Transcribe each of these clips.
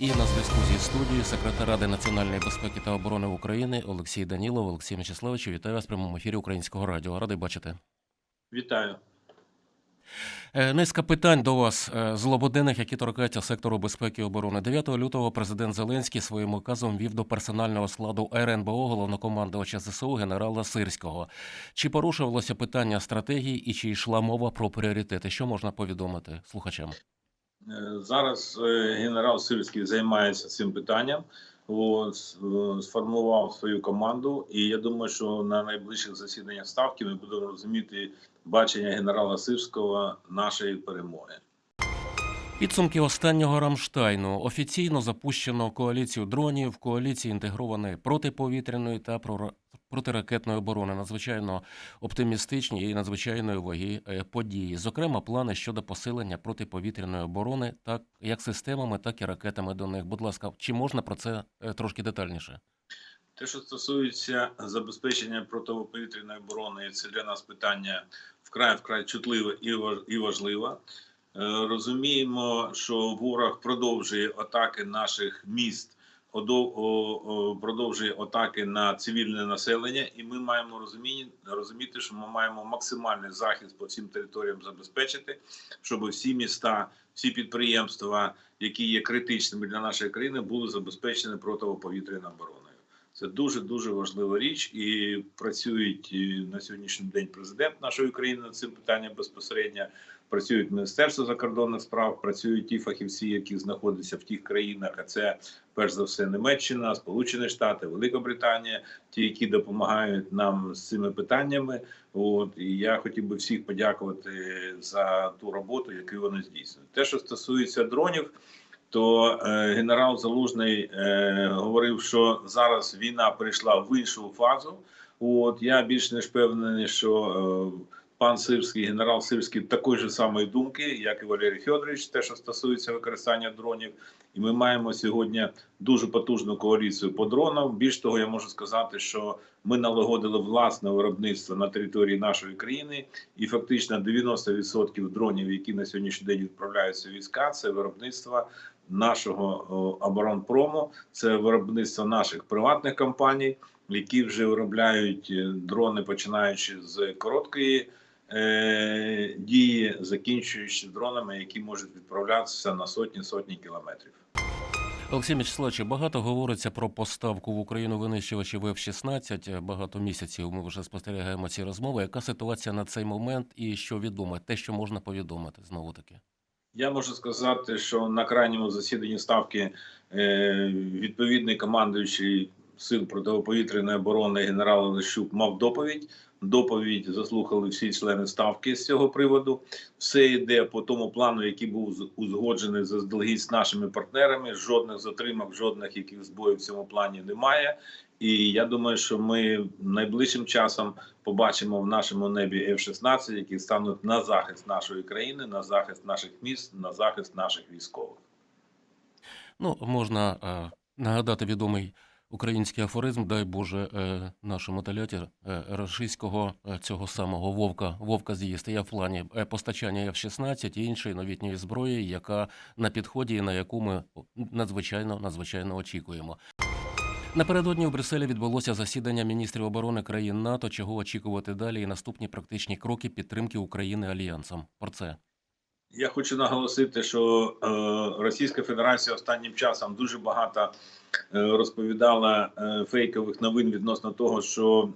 І на зв'язку зі студією секретар Ради національної безпеки та оборони України Олексій Данілов. Олексій Мячеславович, вітаю вас в прямому ефірі Українського радіо. Радий бачити. Вітаю. Е, Низка питань до вас е, злободенних, які торкаються сектору безпеки і оборони. 9 лютого президент Зеленський своїм указом вів до персонального складу РНБО головнокомандувача ЗСУ генерала Сирського. Чи порушувалося питання стратегії і чи йшла мова про пріоритети? Що можна повідомити слухачам? Е, Зараз е, генерал Сирський займається цим питанням. Е, сформував свою команду, і я думаю, що на найближчих засіданнях ставки ми будемо розуміти бачення генерала Сирського нашої перемоги. Підсумки останнього Рамштайну офіційно запущено коаліцію дронів, коаліції інтегрованої протиповітряної та протиракетної оборони. Надзвичайно оптимістичні і надзвичайної ваги е, події. Зокрема, плани щодо посилення протиповітряної оборони, так як системами, так і ракетами до них. Будь ласка, чи можна про це е, трошки детальніше? Те, що стосується забезпечення протиповітряної оборони, це для нас питання вкрай вкрай чутливе і важливе. Е, Розуміємо, що ворог продовжує атаки наших міст, продовжує атаки на цивільне населення, і ми маємо розуміння, розуміти, що ми маємо максимальний захист по всім територіям забезпечити, щоб всі міста, всі підприємства, які є критичними для нашої країни, були забезпечені протиповітряною обороною. Це дуже дуже важлива річ, і працюють на сьогоднішній день президент нашої країни над цим питанням безпосередньо. Працюють Міністерство закордонних справ, працюють ті фахівці, які знаходяться в тих країнах. А це перш за все Німеччина, Сполучені Штати, Велика Британія, ті, які допомагають нам з цими питаннями. От і я хотів би всіх подякувати за ту роботу, яку вони здійснюють. Те, що стосується дронів, то е, генерал Залужний е, говорив, що зараз війна перейшла в іншу фазу. От я більш ніж впевнений, що е, пан Сирський, генерал Сирський такої ж самої думки, як і Валерій Федорович, те, що стосується використання дронів. І ми маємо сьогодні дуже потужну коаліцію по дронам. Більш того, я можу сказати, що ми налагодили власне виробництво на території нашої країни, і фактично 90% дронів, які на сьогоднішній день відправляються в війська, це виробництво нашого оборонпрому, це виробництво наших приватних компаній, які вже виробляють е, дрони, починаючи з короткої е, дії, закінчуючи дронами, які можуть відправлятися на сотні сотні кілометрів. Олексій Мячеславович, багато говориться про поставку в Україну винищувачів F-16. Багато місяців ми вже спостерігаємо ці розмови. Яка ситуація на цей момент і що відомо? Те, що можна повідомити, знову таки. Я можу сказати, що на крайньому засіданні ставки е, відповідний командуючий сил протиповітряної оборони генерал Лещук мав доповідь. Доповідь заслухали всі члени ставки з цього приводу. Все йде по тому плану, який був узгоджений заздалегідь з нашими партнерами. Жодних затримок, жодних яких збоїв в цьому плані немає. І я думаю, що ми найближчим часом побачимо в нашому небі F-16, які стануть на захист нашої країни, на захист наших міст, на захист наших військових. Ну, можна е, нагадати відомий український афоризм, дай Боже, е, нашому теляті е, рашистського е, цього самого вовка, вовка з'їсти. Я в плані постачання F-16 і іншої новітньої зброї, яка на підході на яку ми надзвичайно надзвичайно очікуємо. Напередодні у Брюсселі відбулося засідання міністрів оборони країн НАТО. Чого очікувати далі і наступні практичні кроки підтримки України альянсом. Про це Я хочу наголосити, що Російська Федерація останнім часом дуже багато розповідала е, фейкових новин відносно того, що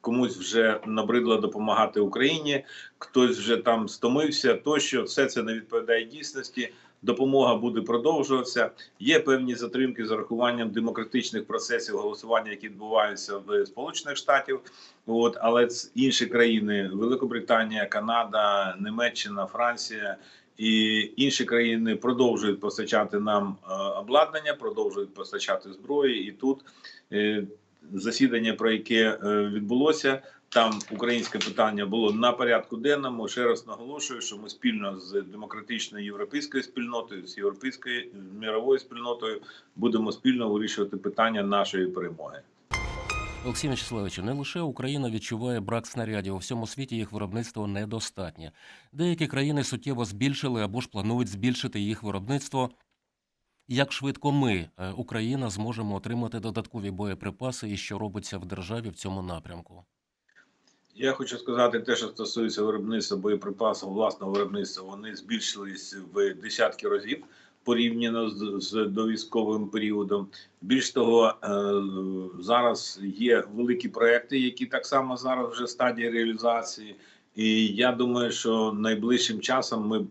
комусь вже набридло допомагати Україні, хтось вже там стомився. Тощо все це не відповідає дійсності. Допомога буде продовжуватися. Є певні затримки з урахуванням демократичних процесів голосування, які відбуваються в Сполучених Штатів. От але інші країни Великобританія, Канада, Німеччина, Франція і інші країни продовжують постачати нам е, обладнання, продовжують постачати зброї. І тут е, засідання, про яке е, відбулося, там українське питання було на порядку денному. Ще раз наголошую, що ми спільно з демократичною європейською спільнотою, з європейською міровою спільнотою будемо спільно вирішувати питання нашої перемоги. Олексій Мячеславовичу, не лише Україна відчуває брак снарядів, у всьому світі їх виробництво недостатнє. Деякі країни суттєво збільшили або ж планують збільшити їх виробництво. Як швидко ми, е, Україна, зможемо отримати додаткові боєприпаси і що робиться в державі в цьому напрямку? Я хочу сказати, те, що стосується виробництва боєприпасів, власного виробництва, вони збільшились в десятки разів порівняно з, з довійськовим періодом. Більш того, е, зараз є великі проекти, які так само зараз вже в стадії реалізації. І я думаю, що найближчим часом ми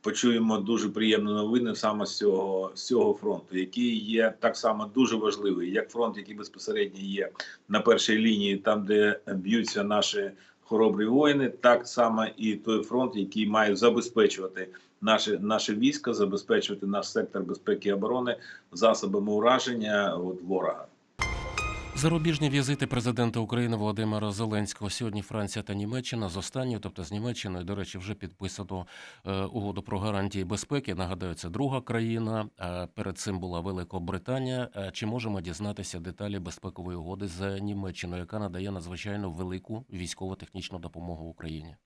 почуємо дуже приємні новини саме з цього, з цього фронту, який є так само дуже важливий, як фронт, який безпосередньо є на першій лінії, там де б'ються наші хоробрі воїни, так само і той фронт, який має забезпечувати наші наші війська, забезпечувати наш сектор безпеки і оборони засобами ураження от, ворога. Зарубіжні візити президента України Володимира Зеленського сьогодні Франція та Німеччина з останньою, тобто з Німеччиною, до речі, вже підписано е, угоду про гарантії безпеки. Нагадаю, це друга країна. Е, перед цим була Великобританія. Е, чи можемо дізнатися деталі безпекової угоди з Німеччиною, яка надає надзвичайно велику військово-технічну допомогу Україні?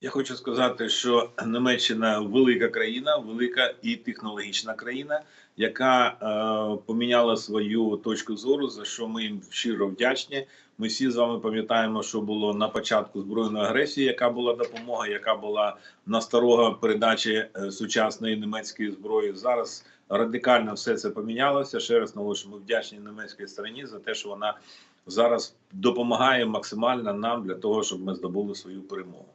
Я хочу сказати, що Німеччина велика країна, велика і технологічна країна, яка е, поміняла свою точку зору, за що ми їм щиро вдячні. Ми всі з вами пам'ятаємо, що було на початку збройної агресії, яка була допомога, яка була насторога передачі е, сучасної німецької зброї. Зараз радикально все це помінялося. Ще раз наголошую, ми вдячні німецькій стороні за те, що вона зараз допомагає максимально нам для того, щоб ми здобули свою перемогу.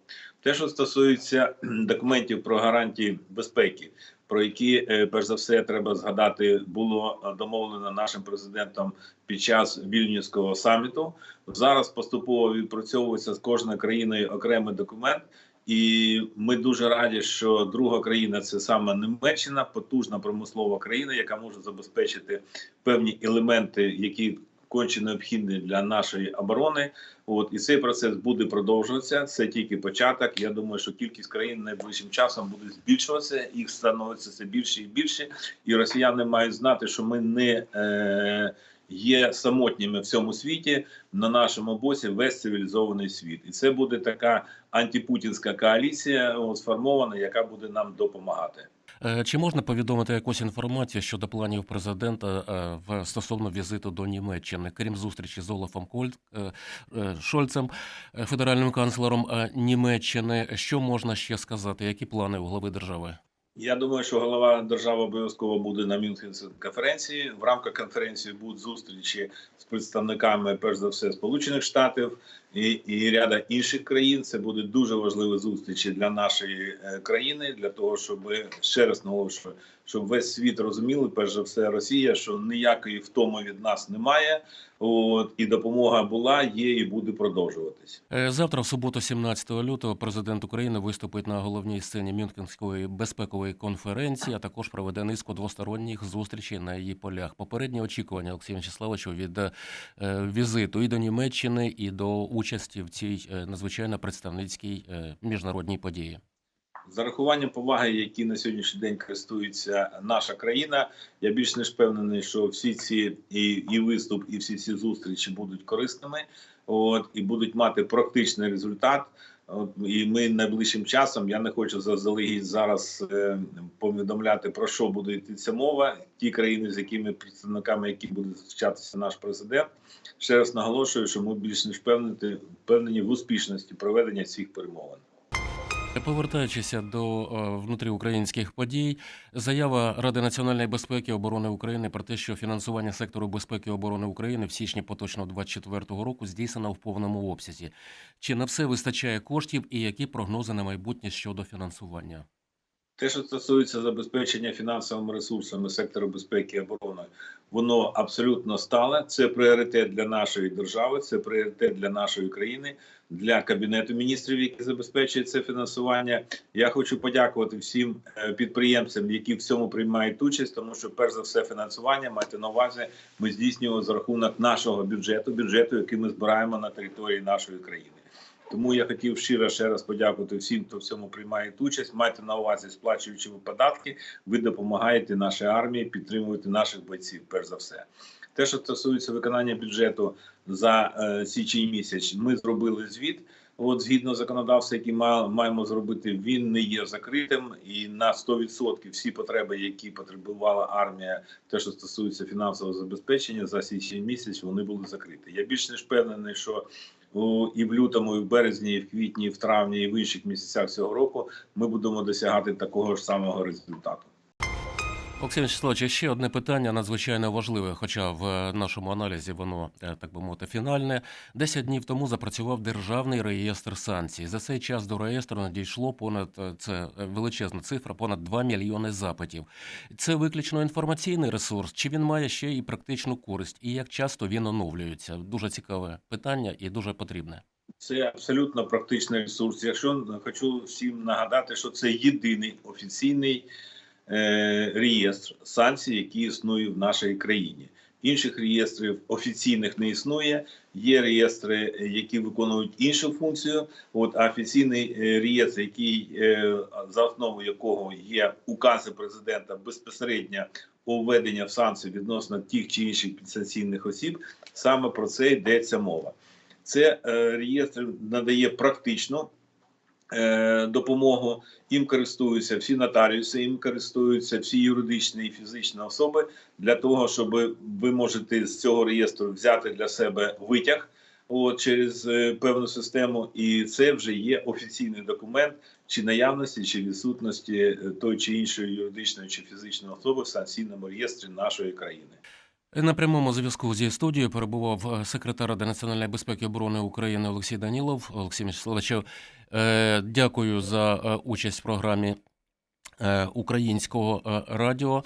Те, що стосується документів про гарантії безпеки, про які е, перш за все треба згадати, було домовлено нашим президентом під час вільнюського саміту. Зараз поступово відпрацьовується з кожною країною окремий документ. І ми дуже раді, що друга країна це саме Німеччина, потужна промислова країна, яка може забезпечити певні елементи, які конче необхідні для нашої оборони. От і цей процес буде продовжуватися. Це тільки початок. Я думаю, що кількість країн найближчим часом буде збільшуватися. Їх становиться все більше і більше. І росіяни мають знати, що ми не е, є самотніми в цьому світі. На нашому боці весь цивілізований світ, і це буде така антипутінська коаліція сформована, яка буде нам допомагати. Е, Чи можна повідомити якусь інформацію щодо планів президента е, в стосовно візиту до Німеччини, крім зустрічі з Олафом е, Шольцем, федеральним канцлером Німеччини? Що можна ще сказати? Які плани у глави держави? Я думаю, що голова держави обов'язково буде на Мюнхенській конференції. В рамках конференції будуть зустрічі з представниками, перш за все, Сполучених Штатів і, і ряда інших країн. Це буде дуже важливі зустрічі для нашої е, країни, для того, щоб ще раз наголошую, щоб весь світ розуміли, перш за все, Росія, що ніякої втоми від нас немає. От і допомога була, є і буде продовжуватись. Е, Завтра, в суботу, 17 лютого, президент України виступить на головній сцені Мюнхенської безпекової конференції, а також проведе низку двосторонніх зустрічей на її полях. Попередні очікування Олексія Вячеславовича від е, візиту і до Німеччини, і до участі в цій е, надзвичайно представницькій міжнародній події. З зарахуванням поваги, які на сьогоднішній день користується наша країна, я більш ніж впевнений, що всі ці і, і виступ, і всі ці зустрічі будуть корисними, от і будуть мати практичний результат. От, і ми найближчим часом я не хочу заздалегідь зараз е, повідомляти про що буде йтися мова. Ті країни, з якими представниками, які буде зустрічатися наш президент, ще раз наголошую, що ми більш ніж впевнені, впевнені в успішності проведення цих перемовин. Повертаючися до е, внутріукраїнських подій, заява Ради національної безпеки і оборони України про те, що фінансування сектору безпеки і оборони України в січні поточного 2024 року здійснено в повному обсязі. Чи на все вистачає коштів і які прогнози на майбутнє щодо фінансування? Те, що стосується забезпечення фінансовими ресурсами сектору безпеки і оборони, воно абсолютно стале. Це пріоритет для нашої держави, це пріоритет для нашої країни, для кабінету міністрів, які забезпечують це фінансування. Я хочу подякувати всім е, підприємцям, які в цьому приймають участь, тому що перш за все фінансування майте на увазі, ми здійснюємо за рахунок нашого бюджету, бюджету, який ми збираємо на території нашої країни. Тому я хотів щиро ще раз подякувати всім, хто в цьому приймає участь. Майте на увазі, сплачуючи ви податки, ви допомагаєте нашій армії підтримувати наших бойців. Перш за все, те, що стосується виконання бюджету за е, січень місяць, ми зробили звіт. От згідно законодавства, які ма- маємо зробити, він не є закритим, і на 100% всі потреби, які потребувала армія, те, що стосується фінансового забезпечення за січень місяць, вони були закриті. Я більш ніж впевнений, що і в лютому, і в березні, і в квітні, і в травні, і в інших місяцях цього року ми будемо досягати такого ж самого результату. Олексій Вячеславович, ще одне питання надзвичайно важливе, хоча в е, нашому аналізі воно, е, так би мовити, фінальне. Десять днів тому запрацював державний реєстр санкцій. За цей час до реєстру надійшло понад е, це величезна цифра, понад 2 мільйони запитів. Це виключно інформаційний ресурс, чи він має ще і практичну користь, і як часто він оновлюється? Дуже цікаве питання і дуже потрібне. Це абсолютно практичний ресурс. Якщо хочу всім нагадати, що це єдиний офіційний е, реєстр санкцій, який існує в нашій країні. Інших реєстрів офіційних не існує. Є реєстри, які виконують іншу функцію. От офіційний е, реєстр, який е, за основою якого є укази президента безпосередньо у введення в санкції відносно тих чи інших підсанкційних осіб, саме про це йдеться мова. Це е, реєстр надає практичну е, допомогу. Їм користуються всі нотаріуси, їм користуються всі юридичні і фізичні особи для того, щоб ви можете з цього реєстру взяти для себе витяг. От через е, певну систему, і це вже є офіційний документ чи наявності, чи відсутності е, той чи іншої юридичної чи фізичної особи в санкційному реєстрі нашої країни. На прямому зв'язку зі студією перебував е, секретар Ради національної безпеки і оборони України Олексій Данілов. Олексій Мячеславовичу, е, дякую за е, участь в програмі українського радіо.